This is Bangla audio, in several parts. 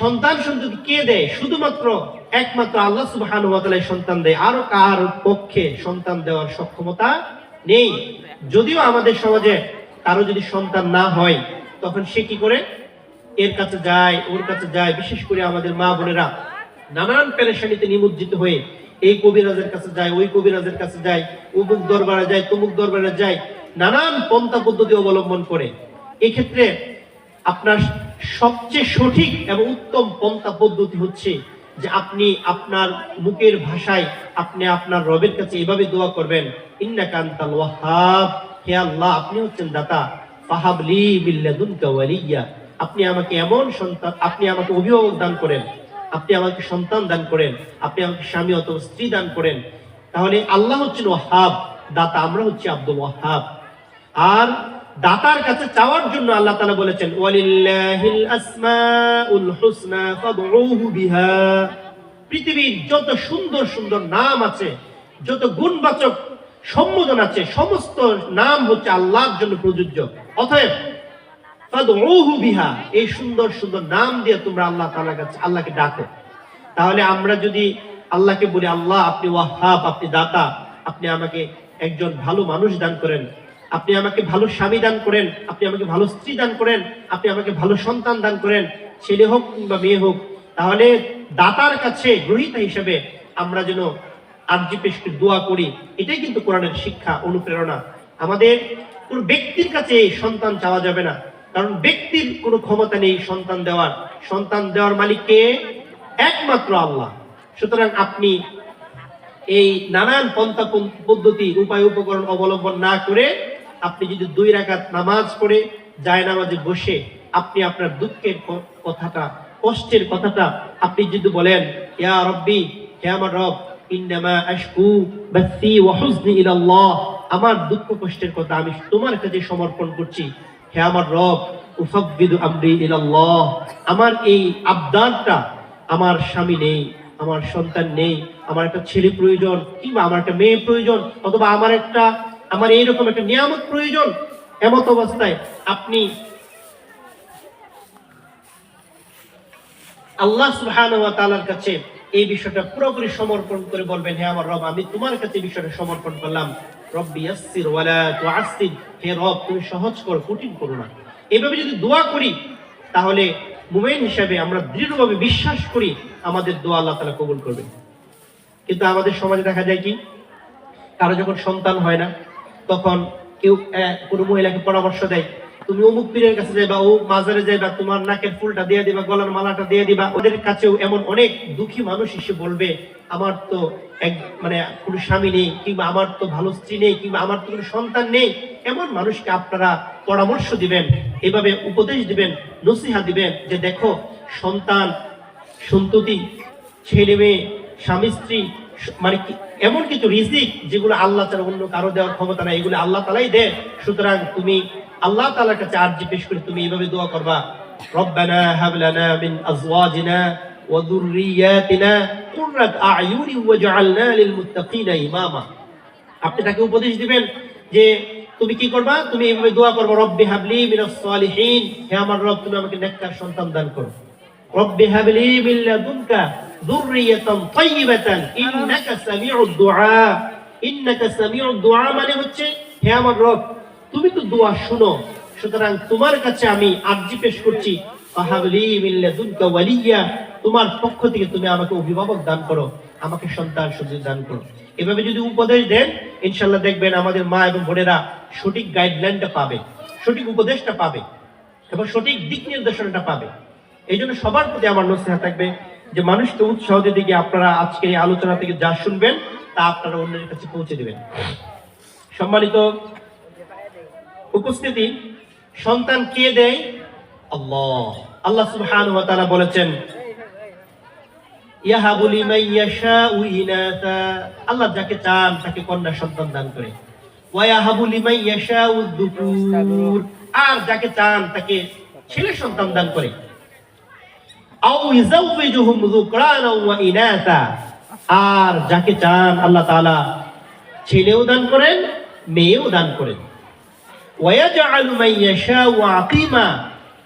সন্তান সন্ততি কে দেয়? শুধুমাত্র একমাত্র আল্লাহ সুবহানাহু ওয়া সন্তান দেয়। আরও কার পক্ষে সন্তান দেওয়ার সক্ষমতা নেই? যদিও আমাদের সমাজে কারও যদি সন্তান না হয়, তখন সে কি করে? এর কাছে যায়, ওর কাছে যায়। বিশেষ করে আমাদের মা বোনেরা নানান পেরেশানিতে নিমজ্জিত হয়ে এই কবিরাজের কাছে যায়, ওই কবিরাজের কাছে যায়, উমুক দরবারে যায়, তমুক দরবারে যায়, নানান পন্থা পদ্ধতি অবলম্বন করে। এক্ষেত্রে আপনার সবচেয়ে সঠিক এবং উত্তম পন্থা পদ্ধতি হচ্ছে যে আপনি আপনার মুখের ভাষায় আপনি আপনার রবের কাছে এভাবে দোয়া করবেন ইন্না কান্তাল ওয়াহাব হে আল্লাহ, আপনি হচ্ছেন দাতা ফাহাবলি বিল্লাদুনকা ওয়ালিয়া আপনি আমাকে এমন সন্তান, আপনি আমাকে অভিভাবক দান করেন আপনি আমাকে সন্তান দান করেন আপনি আমাকে স্বামী অথবা স্ত্রী দান করেন তাহলে আল্লাহ হচ্ছেন ওয়াহাব, দাতা আমরা হচ্ছি আব্দুল ওয়াহাব আর দাতার কাছে চাওয়ার জন্য আল্লাহ তাআলা বলেছেন পৃথিবীর যত সুন্দর সুন্দর নাম আছে, যত গুণবাচক সম্বোধন আছে, সমস্ত নাম হচ্ছে আল্লাহর জন্য প্রযোজ্য। অতএব বিহা, এই সুন্দর সুন্দর নাম দিয়ে তোমরা আল্লাহ তাআলার কাছে আল্লাহকে ডাকো। তাহলে আমরা যদি আল্লাহকে বলি, আল্লাহ, আপনি ওয়াহাব আপনি দাতা, আপনি আমাকে একজন ভালো মানুষ দান করেন। আপনি আমাকে ভালো স্বামী দান করেন, আপনি আমাকে ভালো স্ত্রী দান করেন, আপনি আমাকে ভালো সন্তান দান করেন, ছেলে হোক কিংবা মেয়ে হোক, তাহলে দাতার কাছে গ্রহিতা হিসেবে আমরা যেন আর্জি পেশকে দোয়া করি, এটাই কিন্তু কোরআনের শিক্ষা, অনুপ্রেরণা। আমাদের কোন ব্যক্তির কাছে সন্তান চাওয়া যাবে না, কারণ ব্যক্তির কোনো ক্ষমতা নেই সন্তান দেওয়ার। সন্তান দেওয়ার মালিককে একমাত্র আল্লাহ। সুতরাং আপনি এই নানান পন্থা পন- পদ্ধতি, উপায়, উপকরণ অবলম্বন না করে আপনি যদি দুই রাকাত নামাজ পড়ে যায় নামাজে বসে আপনি আপনার দুঃখের কথাটা, কষ্টের কথাটা আপনি যদি বলেন, ইয়া রব্বি, হে আমার রব, ইন্নামা আশকু বাসি ওয়া হুজনি ইলাল্লাহ, আমার দুঃখ কষ্টের কথা আমি তোমার কাছে সমর্পণ করছি। হে আমার রব উফাব্বিদু আমরি ইলাল্লাহ, আমার এই আবদারটা আমার স্বামী নেই, আমার সন্তান নেই, আমার একটা ছেলে প্রয়োজন কিংবা আমার একটা মেয়ে প্রয়োজন অথবা আমার একটা আমার এইরকম একটা নিয়ামত প্রয়োজন, এমত অবস্থায় আপনি আল্লাহ ওয়া কাছে এই বিষয়টা পুরোপুরি সমর্পণ করে বলবেন, হে আমার রব, আমি তোমার কাছে বিষয়টা সমর্পণ করলাম। তুমি সহজ করো, কঠিন করো না। এইভাবে যদি দোয়া করি, তাহলে মুমিন হিসেবে আমরা দৃঢ়ভাবে বিশ্বাস করি, আমাদের দোয়া আল্লাহ তাআলা কবুল করবেন। কিন্তু আমাদের সমাজে দেখা যায় কি, কারও যখন সন্তান হয় না তখন কেউ কোনো মহিলাকে পরামর্শ দেয়। তুমি অমুক পীরের কাছে যাইবা ও মাজারে যাইবা, তোমার নাকের ফুলটা দিয়ে দিবা, গলার মালাটা দিয়ে দিবা। ওদের কাছেও এমন অনেক দুঃখী মানুষ এসে বলবে, আমার তো এক মানে কোনো স্বামী নেই, কিংবা আমার তো ভালো স্ত্রী নেই, কিংবা আমার তো কোনো সন্তান নেই। এমন মানুষকে আপনারা পরামর্শ দিবেন, এভাবে উপদেশ দিবেন, নসিহা দিবেন যে, দেখো, সন্তান সন্ততি, ছেলে মেয়ে, স্বামী, স্ত্রী মানে এমন কিছু রিজিক যেগুলো আল্লাহ তালা অন্য কারও দেওয়ার ক্ষমতা নাই, এগুলো আল্লাহ তালাই দেয় সুতরাং তুমি আল্লাহ তালার কাছে আর্জি পেশ করে তুমি এইভাবে দোয়া করবা আপনি তাকে উপদেশ দিবেন যে, তুমি কি করবা? তুমি এইভাবে দোয়া করবা, রব্বি হাবলি মিনাস হে আমার রব, তুমি আমাকে নেককার সন্তান দান করো। রব্বি হাবলি মিন যুররিয়াতান তাইয়িবাতান ইন্নাকা সামিউদ দুআ ইন্নাকা সামিউদ দুআ মানে হচ্ছে হে আমার রব তুমি তো দোয়া শুনো সুতরাং তোমার কাছে আমি আরজি পেশ করছি। ফাহাবলি মিন লাদুনকা ওয়ালিয়া তোমার পক্ষ থেকে তুমি আমাকে অভিভাবক দান করো আমাকে সন্তান সন্তান দান করো। এভাবে যদি উপদেশ দেন ইনশাল্লাহ দেখবেন আমাদের মা এবং বোনেরা সঠিক গাইডলাইনটা পাবে সঠিক উপদেশটা পাবে এবং সঠিক দিক নির্দেশনাটা পাবে। এই জন্য সবার প্রতি আমার নসিহা থাকবে যে মানুষকে উৎসাহ দিতে গিয়ে আপনারা আজকের এই আলোচনা থেকে যা শুনবেন, তা আপনারা অন্যের কাছে পৌঁছে দিবেন। সম্মানিত উপস্থিতি, সন্তান কে দেয়? আল্লাহ। আল্লাহ সুবহানাহু ওয়া তাআলা বলেছেন, ইয়াহাবু লিমান ইয়াশাউ ইনাসা। আল্লাহ যাকে চান তাকে কন্যা সন্তান দান করে। ওয়া ইয়াহাবু লিমান ইয়াশাউ আর যাকে চান তাকে ছেলে সন্তান দান করে আও ইজাউযুহুম যুকরানা ওয়া ইনাসা আর যাকে চান আল্লাহ তাআলা ছেলেও দান করেন, মেয়েও দান করেন।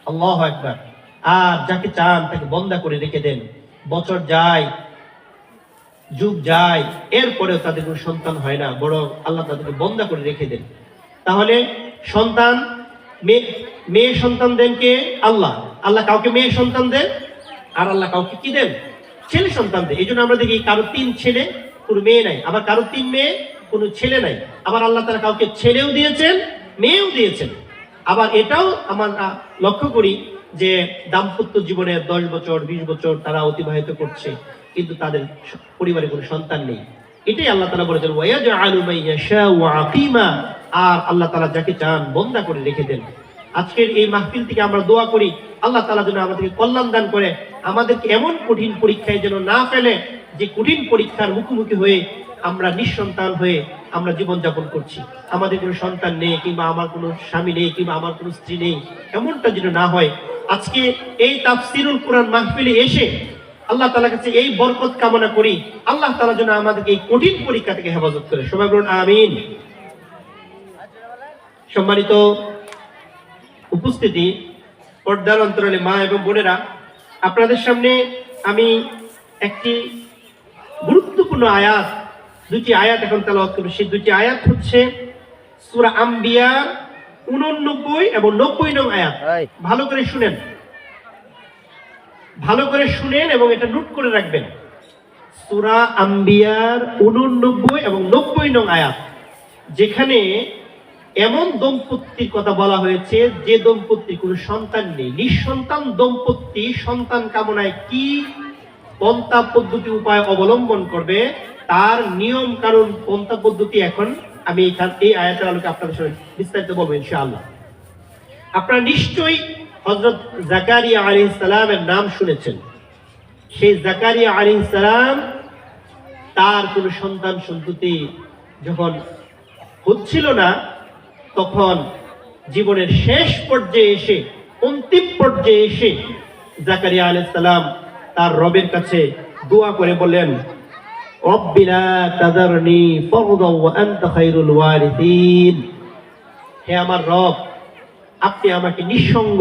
আল্লাহু আকবার। আর যাকে চান তাকে বন্দা করে রেখে দেন। বছর যায়, যুগ যায়, এরপরেও তাদের কোনো সন্তান হয় না বড় আল্লাহ তাদেরকে বন্দা করে রেখে দেন। তাহলে সন্তান মেয়ে সন্তান দেন কে? আল্লাহ। আল্লাহ কাউকে মেয়ে সন্তান দেন? আর আল্লাহ কাউকে কি দেন? ছেলে সন্তান দেন এই জন্য আমরা দেখি কারও তিন ছেলে, কোনো মেয়ে নাই। আবার কারও তিন মেয়ে, কোনো ছেলে নাই। আবার আল্লাহ তারা কাউকে ছেলেও দিয়েছেন, মেয়েও দিয়েছেন। আবার এটাও আমরা লক্ষ্য করি যে দাম্পত্য জীবনে দশ বছর, বিশ বছর তারা অতিবাহিত করছে, কিন্তু তাদের পরিবারে কোনো সন্তান নেই। এটাই আল্লাহ তালা বলেছেন ওয়াইয়াজআলু মান ইয়াশাউ আকিমা। আর আল্লাহ তালা যাকে চান বন্দা করে রেখে দেন। আজকের এই মাহফিল থেকে আমরা দোয়া করি, আল্লাহ তাআলা যেন আমাদেরকে কল্যাণ দান করে, আমাদেরকে এমন কঠিন পরীক্ষায় যেন না ফেলে, যে কঠিন পরীক্ষার মুখোমুখি হয়ে আমরা নিঃসন্তান হয়ে আমরা জীবন যাপন করছি। আমাদের কোনো সন্তান নেই, কিংবা আমার কোনো স্বামী নেই, কিংবা আমার কোনো স্ত্রী নেই, এমনটা যেন না হয়। আজকে এই তাফসিরুল কোরআন মাহফিলে এসে আল্লাহ তাআলার কাছে এই বরকত কামনা করি, আল্লাহ তালা যেন আমাদেরকে এই কঠিন পরীক্ষা থেকে হেফাজত করে। সবাই বলুন, আমিন। সম্মানিত উপস্থিতি পর্দার অন্তরালে মা এবং বোনেরা আপনাদের সামনে আমি একটি গুরুত্বপূর্ণ আয়াত দুটি আয়াত এখন তেলাওয়াত করব। সেই দুটি আয়াত হচ্ছে সুরা আম্বিয়া উননব্বই এবং নব্বই নং আয়াত। ভালো করে শুনেন। ভালো করে শুনেন এবং এটা নোট করে রাখবেন। সূরা আম্বিয়ার উননব্বই এবং নব্বই নং আয়াত যেখানে এমন দম্পতির কথা বলা হয়েছে, যে দম্পতির কোনো সন্তান নেই। নিঃসন্তান দম্পতি সন্তান কামনায় কি পন্থা পদ্ধতি উপায় অবলম্বন করবে, তার নিয়ম কারণ পন্থা পদ্ধতি এখন আমি এখান এই আয়াতের আলোকে আপনাদের সঙ্গে বিস্তারিত বলব ইনশাআল্লাহ। আপনারা নিশ্চয়ই হজরত জাকারিয়া আলী সালামের নাম শুনেছেন। সেই জাকারিয়া আলী সালাম তার কোনো সন্তান সন্ততি যখন হচ্ছিল না তখন জীবনের শেষ পর্যায়ে এসে, অন্তিম পর্যায়ে এসে জাকারিয়া আলাইহিস সালাম তার রবের কাছে দোয়া করে বললেন হে আমার রব, আপনি আমাকে নিঃসঙ্গ,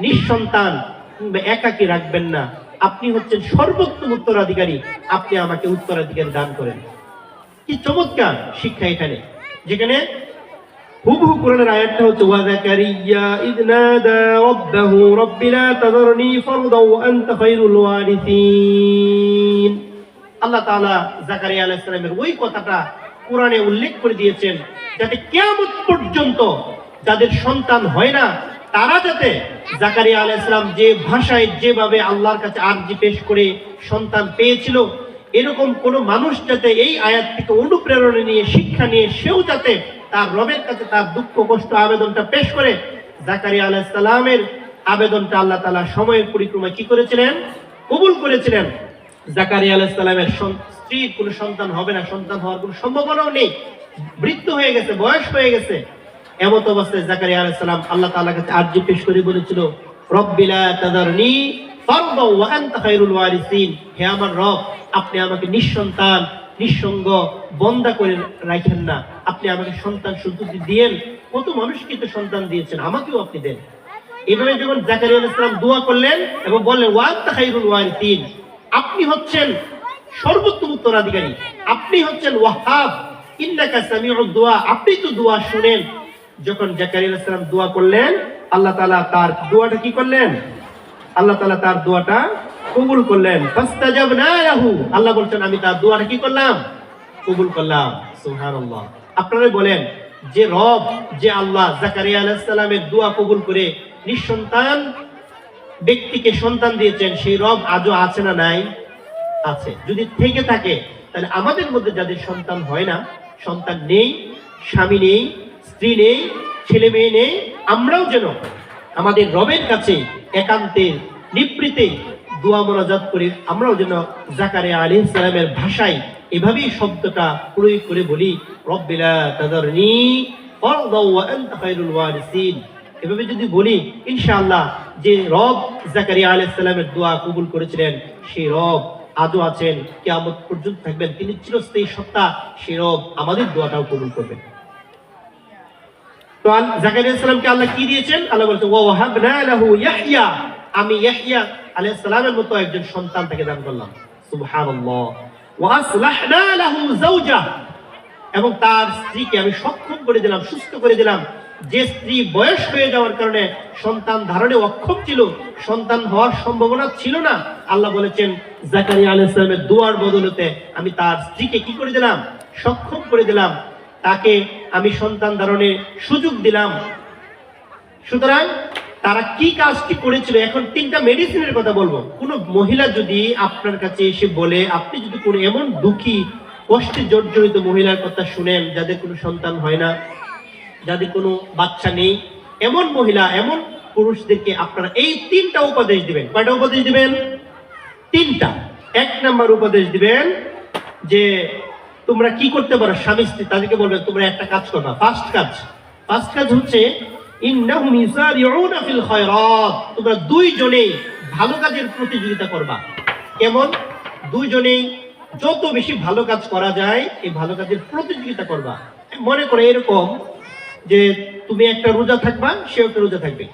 নিঃসন্তান কিংবা একাকী রাখবেন না। আপনি হচ্ছেন সর্বোত্তম উত্তরাধিকারী। আপনি আমাকে উত্তরাধিকারী দান করেন। কি চমৎকার শিক্ষা এখানে। যেখানে হুবহু কোরআনের আয়াতটা হচ্ছে, ওয়া যাকারিয়া ইদ নাদা রাব্বাহু, রাব্বি লা তাযারনি ফারদা ওয়া আনতা খায়রুল ওয়ারিসিন। আল্লাহ তাআলা জাকারিয়া আলাইহিস সালামের ওই কথাটা কোরআনে উল্লেখ করে দিয়েছেন, যাতে কিয়ামত পর্যন্ত যাদের সন্তান হয় না, তারা যাতে জাকারিয়া আলাইহিস সালাম যে ভাষায়, যেভাবে আল্লাহর কাছে আরজি পেশ করে সন্তান পেয়েছিল, এরকম কোন মানুষ যাতে এই আয়াত থেকে অনুপ্রেরণা নিয়ে, শিক্ষা নিয়ে, সেও যাতে তার রবের কাছে তার দুঃখ, কষ্ট, আবেদনটা পেশ করে জাকারিয়া আলাইহিস সালামের আবেদনটা আল্লাহ তাআলা সময়ের পরিক্রমায় কি করেছিলেন? কবুল করেছিলেন। জাকারিয়া আলাইহিস সালামের স্ত্রীর কোনো সন্তান হবে না, সন্তান হওয়ার কোনো সম্ভাবনাও নেই। বৃদ্ধ হয়ে গেছে, বয়স হয়ে গেছে। এমত অবস্থায় জাকারিয়া আলাইহিস সালাম আল্লাহ তাআলার কাছে আরজি পেশ করে বলেছিল রব্বিলা হে আমার রব, আপনি আমাকে নিঃসন্তান নিঃসঙ্গ বন্দা করে রাখেন না। আপনি আমাকে সন্তান সন্ততি দিয়েন। কত মানুষকে তো সন্তান দিয়েছেন, আমাকেও আপনি দেন। এভাবে যখন জাকারিয়া আলাইহিস সালাম দোয়া করলেন এবং বললেন ওয়া আনতা খায়রুল ওয়ারিসিন। আপনি হচ্ছেন সর্বোত্তম উত্তরাধিকারী। আপনি হচ্ছেন ওয়াহাব। ইন্নাকা দোয়া। তো দোয়া শুনেন। যখন করলেন, আল্লাহ তার দোয়াটা কি করলেন? আল্লাহ তার দোয়াটা কবুল করলেন। আল্লাহ বলছেন, আমি তার দোয়াটা কি করলাম? কবুল করলাম। সুবহানাল্লাহ। আপনারা বলেন, যে রব, যে আল্লাহ জাকারিয়া আলাইহিস দোয়া কবুল করে নিঃসন্তান ব্যক্তিকে সন্তান দিয়েছেন, সেই রব আজও আছে না নাই? আছে। যদি থেকে থাকে, তাহলে আমাদের মধ্যে যাদের সন্তান হয় না, সন্তান নেই, স্বামী নেই, স্ত্রী নেই, ছেলে মেয়ে নেই, আমরাও যেন আমাদের রবের কাছে একান্তে, নিবৃতে দোয়া মোনাজাত করে। আমরাও যেন জাকারে আলী সালামের ভাষায় এভাবেই শব্দটা প্রয়োগ করে বলি এভাবে যদি বলি, ইনশাআল্লাহ যে রব জাকারিয়া আলাইহিস সালামের দোয়া কবুল করেছিলেন সেই রব আজও আছেন, কিয়ামত পর্যন্ত থাকবেন, তিনি চিরস্থায়ী সত্তা সেই রব আমাদের দোয়াটাও কবুল করবেন। তো জাকারিয়া সালামকে আল্লাহ কি দিয়েছেন? আল্লাহ বলছেন, ওয়া ওয়াহাবনা আমি আলাইহিস সালামের মতো একজন সন্তান তাকে দান করলাম। এবং তার স্ত্রীকে আমি সক্ষম করে দিলাম, সুস্থ করে দিলাম। যে স্ত্রী বয়স হয়ে যাওয়ার কারণে সন্তান ধারণে অক্ষম ছিল, সন্তান হওয়ার সম্ভাবনা ছিল না, আল্লাহ বলেছেন, জাকারিয়া আলাইহিস দোয়ার বদলতে আমি তার স্ত্রীকে কি করে দিলাম? সক্ষম করে দিলাম। তাকে আমি সন্তান ধারণের সুযোগ দিলাম। সুতরাং তারা কি কাজটি করেছিল? এখন তিনটা মেডিসিনের কথা বলব। কোন মহিলা যদি আপনার কাছে এসে বলে, আপনি যদি কোনো এমন দুঃখী, কষ্টে জর্জরিত মহিলার কথা শুনেন, যাদের কোনো সন্তান হয় না, যাদের কোনো বাচ্চা নেই, এমন মহিলা, এমন পুরুষদেরকে আপনারা এই তিনটা উপদেশ দিবেন। কয়টা উপদেশ দিবেন? তিনটা। এক নাম্বার উপদেশ দিবেন যে, তোমরা কি করতে পারো? স্বামী স্ত্রী তাদেরকে বলবেন তোমরা একটা কাজ করবা ফার্স্ট কাজ। ফার্স্ট কাজ হচ্ছে ইন্নাহুম ইসারিউনা ফিল খায়রাত। তোমরা দুইজনেই ভালো কাজের প্রতিযোগিতা করবা। কেমন? দুইজনেই যত বেশি ভালো কাজ করা যায়, এই ভালো কাজের প্রতিযোগিতা করবা। মনে করে এরকম যে তুমি একটা রোজা থাকবা, সেও একটা রোজা থাকবে।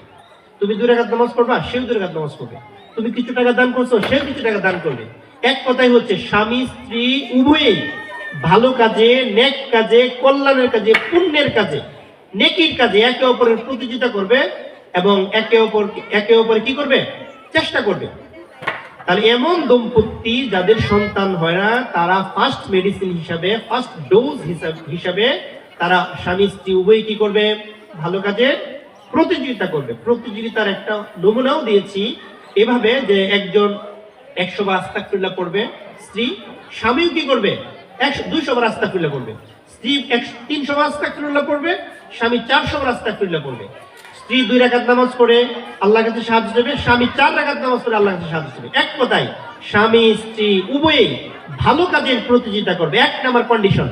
তুমি দুই রাকাত নামাজ পড়বা, সেও দুই রাকাত নামাজ পড়বে। তুমি কিছু টাকা দান করছ, সেও কিছু টাকা দান করবে। এক কথাই হচ্ছে, স্বামী, স্ত্রী উভয়েই ভালো কাজে নেক কাজে, কল্যাণের কাজে, পুণ্যের কাজে নেকির কাজে একে অপরের প্রতিযোগিতা করবে এবং একে অপর একে অপরে কি করবে? চেষ্টা করবে। তাহলে এমন দম্পতি যাদের সন্তান হয় না, তারা ফার্স্ট মেডিসিন হিসাবে ফার্স্ট ডোজ হিসাবে তারা স্বামী, স্ত্রী উভয় কি করবে? ভালো কাজে প্রতিযোগিতা করবে। প্রতিযোগিতার একটা নমুনাও দিয়েছি এভাবে যে একজন একশো বার আস্তাকুল্লাহ করবে স্ত্রী স্বামীও কি করবে? একশো দুইশো বার আস্তাকুল্লাহ করবে স্ত্রী একশো তিনশো বার আস্তাকুল্লাহ করবে স্বামী চারশো বার আস্তাকুল্লাহ করবে স্ত্রী দুই রাকাত নামাজ পড়ে আল্লাহর কাছে সাহায্য দেবে স্বামী চার রাকাত নামাজ পড়ে আল্লাহর কাছে সাহায্য দেবে এক কথায়, স্বামী, স্ত্রী উভয়েই ভালো কাজের প্রতিযোগিতা করবে। এক নাম্বার কন্ডিশন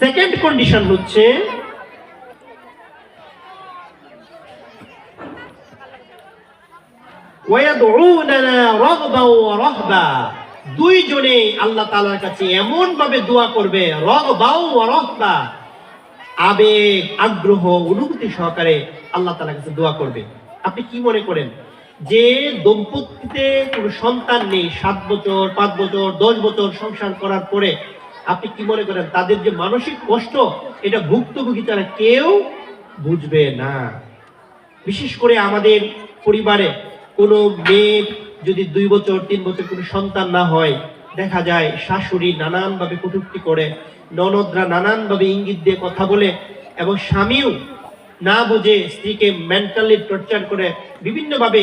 সেকেন্ড কন্ডিশন হচ্ছে দুইজনে আল্লাহ তালার কাছে এমন ভাবে দোয়া করবে ওয়া রাহবা। আবেগ, আগ্রহ, অনুভূতি সহকারে আল্লাহ তাআলার কাছে দোয়া করবে। আপনি কি মনে করেন? যে দম্পতিতে কোনো সন্তান নেই, সাত বছর, পাঁচ বছর, দশ বছর সংসার করার পরে, আপনি কি মনে করেন তাদের যে মানসিক কষ্ট, এটা ভুক্তভোগী তারা কেউ বুঝবে না? বিশেষ করে আমাদের পরিবারে কোনো মেয়ের যদি দুই বছর, তিন বছর কোনো সন্তান না হয় দেখা যায় শাশুড়ি নানানভাবে কটুক্তি করে, ননদরা নানানভাবে ইঙ্গিত দিয়ে কথা বলে এবং স্বামীও না বুঝে স্ত্রীকে মেন্টালি টর্চার করে বিভিন্নভাবে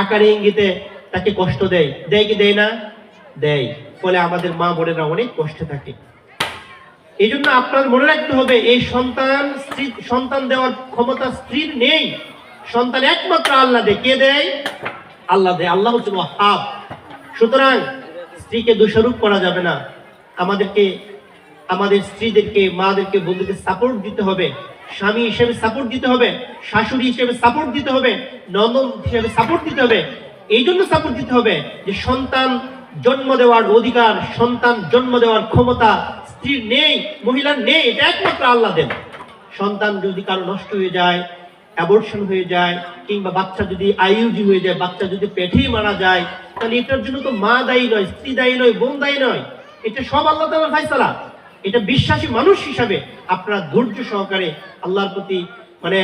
আকারে ইঙ্গিতে তাকে কষ্ট দেয়। দেয় কি দেয় না? দেয়। ফলে আমাদের মা বোনেরা অনেক কষ্টে থাকে। এই জন্য আপনার মনে রাখতে হবে, এই সন্তান স্ত্রী, সন্তান দেওয়ার ক্ষমতা স্ত্রীর নেই। সন্তান একমাত্র আল্লাহ দেয়। কে দেয়? আল্লাহ দেয়। আল্লাহ হচ্ছে সুতরাং স্ত্রীকে দোষারোপ করা যাবে না। আমাদেরকে, আমাদের স্ত্রীদেরকে, মাদেরকে বন্ধুকে সাপোর্ট দিতে হবে। স্বামী হিসেবে সাপোর্ট দিতে হবে, শাশুড়ি হিসেবে সাপোর্ট দিতে হবে নন্দন হিসেবে সাপোর্ট দিতে হবে। এই জন্য সাপোর্ট দিতে হবে যে সন্তান জন্ম দেওয়ার অধিকার, সন্তান জন্ম দেওয়ার ক্ষমতা স্ত্রীর নেই, মহিলার নেই, এটা একমাত্র আল্লাহ দেন। সন্তান যদি কারও নষ্ট হয়ে যায় অ্যাবর্শন হয়ে যায়, কিংবা বাচ্চা যদি আইউজি হয়ে যায়, বাচ্চা যদি পেটেই মারা যায়, তাহলে এটার জন্য তো মা দায়ী নয়, স্ত্রী দায়ী নয়, বোন দায়ী নয়। এটা সব আল্লাহ তাআলার ফায়সালা। এটা বিশ্বাসী মানুষ হিসাবে আপনারা ধৈর্য সহকারে আল্লাহর প্রতি মানে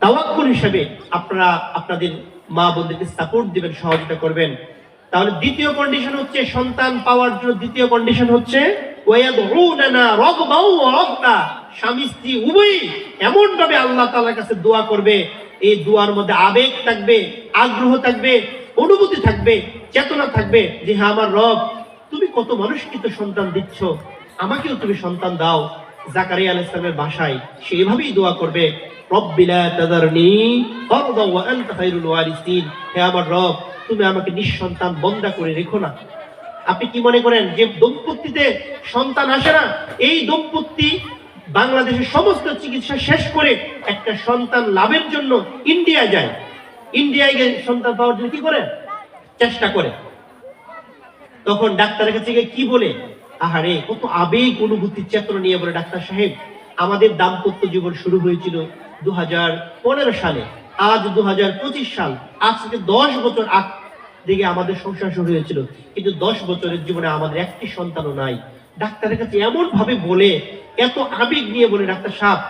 তাওয়াক্কুল হিসাবে আপনারা আপনাদের মা বোনদেরকে সাপোর্ট দিবেন, সহযোগিতা করবেন। তাহলে দ্বিতীয় কন্ডিশন হচ্ছে সন্তান পাওয়ার জন্য দ্বিতীয় কন্ডিশন হচ্ছে ওয়ায়াদউনানা রাগবাও ওয়া রাহবা স্বামী স্ত্রী উভয়ই এমন ভাবে আল্লাহ তাআলার কাছে দোয়া করবে। এই দোয়ার মধ্যে আবেগ থাকবে, আগ্রহ থাকবে, অনুভূতি থাকবে, চেতনা থাকবে যে হ্যাঁ আমার রব, তুমি কত মানুষকে তো সন্তান দিচ্ছ, আমাকেও তুমি সন্তান দাও। জাকারিয়া আলাইহিস সালামের ভাষায় সে এভাবেই দোয়া করবে আমার রব, তুমি আমাকে নিঃসন্তান বন্দা করে রেখো না। আপনি কি মনে করেন যে দম্পতিতে সন্তান আসে না? এই দম্পতি বাংলাদেশের সমস্ত চিকিৎসা শেষ করে একটা সন্তান লাভের জন্য ইন্ডিয়া যায়। ইন্ডিয়ায় গিয়ে সন্তান পাওয়ার জন্য কি করে? চেষ্টা করে। তখন ডাক্তারের কাছে গিয়ে কি বলে? আহারে, কত আবেগ অনুভূতি চেতনা নিয়ে বলে ডাক্তার সাহেব, আমাদের দাম্পত্য জীবন শুরু হয়েছিল দু হাজার পনেরো সালে। আজ দু হাজার পঁচিশ সাল। আজ থেকে দশ বছর আগ দিকে আমাদের সংসার শুরু হয়েছিল। কিন্তু দশ বছরের জীবনে আমাদের একটি সন্তানও নাই। ডাক্তারের কাছে এমন ভাবে বলে, এত আবেগ নিয়ে বলে, ডাক্তার সাহেব,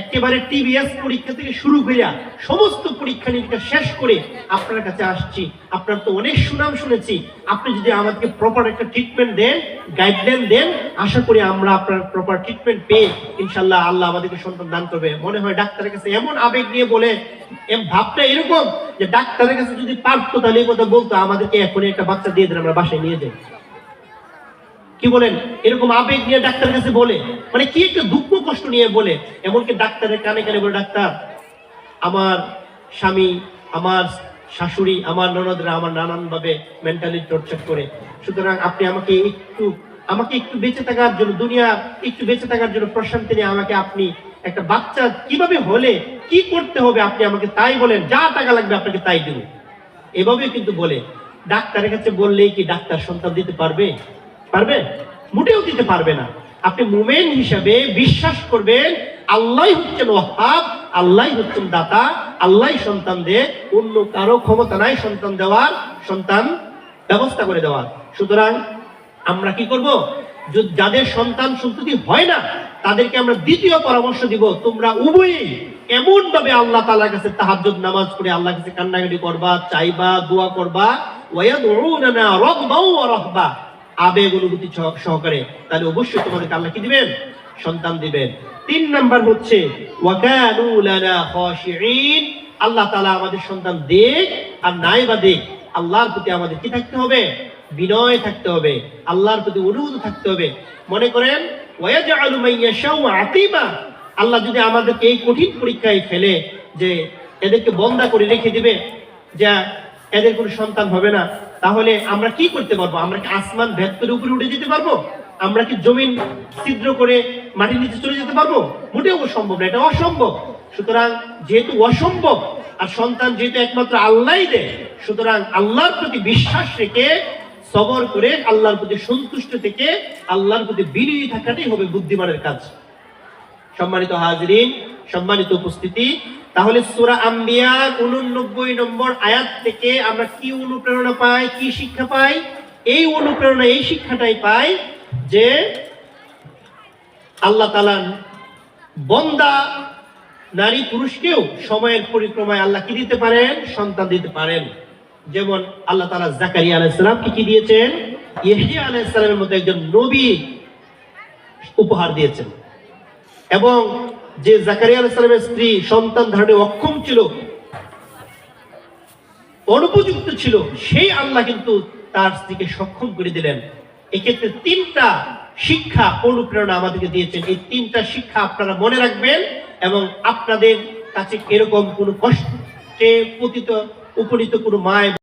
একেবারে টিবিএস পরীক্ষা থেকে শুরু করিয়া সমস্ত পরীক্ষা নিরীক্ষা শেষ করে আপনার কাছে আসছি। আপনার তো অনেক সুনাম শুনেছি। আপনি যদি আমাদেরকে প্রপার একটা ট্রিটমেন্ট দেন গাইডলাইন দেন, আশা করি আমরা আপনার প্রপার ট্রিটমেন্ট পেয়ে ইনশাল্লাহ আল্লাহ আমাদেরকে সন্তান দান করবে। মনে হয় ডাক্তারের কাছে এমন আবেগ নিয়ে বলে, এম ভাবটা এরকম যে ডাক্তারের কাছে যদি পারতো তাহলে এই কথা বলতো, আমাদেরকে এখনই একটা বাচ্চা দিয়ে দেন, আমরা বাসায় নিয়ে যাই। কি বলেন? এরকম আবেগ নিয়ে ডাক্তারের কাছে বলে। মানে কি একটা দুঃখ কষ্ট নিয়ে বলে। এমনকি ডাক্তারের কানে কানে বলে, ডাক্তার, আমার স্বামী, আমার শাশুড়ি, আমার ননদরা আমার নানান ভাবে মেন্টালি টর্চার করে। সুতরাং আপনি আমাকে একটু আমাকে একটু বেঁচে থাকার জন্য, দুনিয়া একটু বেঁচে থাকার জন্য প্রশান্তি নিয়ে আমাকে আপনি একটা বাচ্চা কীভাবে হলে, কি করতে হবে আপনি আমাকে তাই বলেন। যা টাকা লাগবে আপনাকে তাই দেব এভাবে কিন্তু বলে। ডাক্তারের কাছে বললেই কি ডাক্তার সন্তান দিতে পারবে? পারবে? মোটেও দিতে পারবে না। আপনি মুমেন হিসাবে বিশ্বাস করবেন আল্লাহ হচ্ছেন ওয়াহাব আল্লাহ হচ্ছেন দাতা আল্লাহ সন্তান দেয় অন্য কারও ক্ষমতা নাই সন্তান দেওয়ার, সন্তান ব্যবস্থা করে দেওয়ার। সুতরাং আমরা কি করব? যাদের সন্তান সন্ততি হয় না, তাদেরকে আমরা দ্বিতীয় পরামর্শ দিব, তোমরা উভয়ই এমন ভাবে আল্লাহ তাআলার কাছে তাহাজ্জুদ, নামাজ পড়ে আল্লাহর কাছে কান্নাকাটি করবা, চাইবা, দোয়া করবা। আবেগ, অনুভূতি সহকারে, তাহলে অবশ্যই তোমাদেরকে আল্লাহ কি দিবেন? সন্তান দিবেন। তিন নাম্বার হচ্ছে আল্লাহ তালা আমাদের সন্তান দেখ আর নাই বা দেখ আল্লাহর প্রতি আমাদের কি থাকতে হবে? বিনয় থাকতে হবে। আল্লাহর প্রতি অনুরোধ থাকতে হবে। মনে করেন আল্লাহ যদি আমাদেরকে এই কঠিন পরীক্ষায় ফেলে যে এদেরকে বন্দা করে রেখে দিবে, যা এদের কোনো সন্তান হবে না। তাহলে আমরা কি করতে পারব? আমরা কি আসমান ভেদ করে উপরে উঠে যেতে পারব? আমরা কি জমিন ছিদ্র করে মাটির নিচে চলে যেতে পারব? মোটেও সম্ভব না, এটা অসম্ভব। সুতরাং যেহেতু অসম্ভব, আর সন্তান যেহেতু একমাত্র আল্লাহই দেয়, সুতরাং আল্লাহর প্রতি বিশ্বাস রেখে সবর করে আল্লাহর প্রতি সন্তুষ্ট থেকে আল্লাহর প্রতি বিনয়ী থাকাটাই হবে বুদ্ধিমানের কাজ। সম্মানিত হাজরিন, সম্মানিত উপস্থিতি তাহলে সূরা আম্বিয়ার 89 নম্বর আয়াত থেকে আমরা কি অনুপ্রেরণা পাই, কি শিক্ষা পাই? এই অনুপ্রেরণা, এই শিক্ষাটাই পাই যে আল্লাহ তালান বন্দা নারী পুরুষকেও সময়ের পরিক্রমায় আল্লাহ কি দিতে পারেন? সন্তান দিতে পারেন। যেমন আল্লাহ তালা জাকারিয়া আলাইহিস সালামকে কি দিয়েছেন? ইহইয়া আলাইহিস সালামের মতো একজন নবী উপহার দিয়েছেন। এবং যে জাকারিয়া আলাইহিস সালামের স্ত্রী সন্তান ধারণে অক্ষম ছিল, অনুপযুক্ত ছিল, সেই আল্লাহ কিন্তু তার স্ত্রীকে সক্ষম করে দিলেন। এক্ষেত্রে তিনটা শিক্ষা অনুপ্রেরণা আমাদেরকে দিয়েছেন। এই তিনটা শিক্ষা আপনারা মনে রাখবেন এবং আপনাদের কাছে এরকম কোনো কষ্টে পতিত, উপনীত কোনো মায়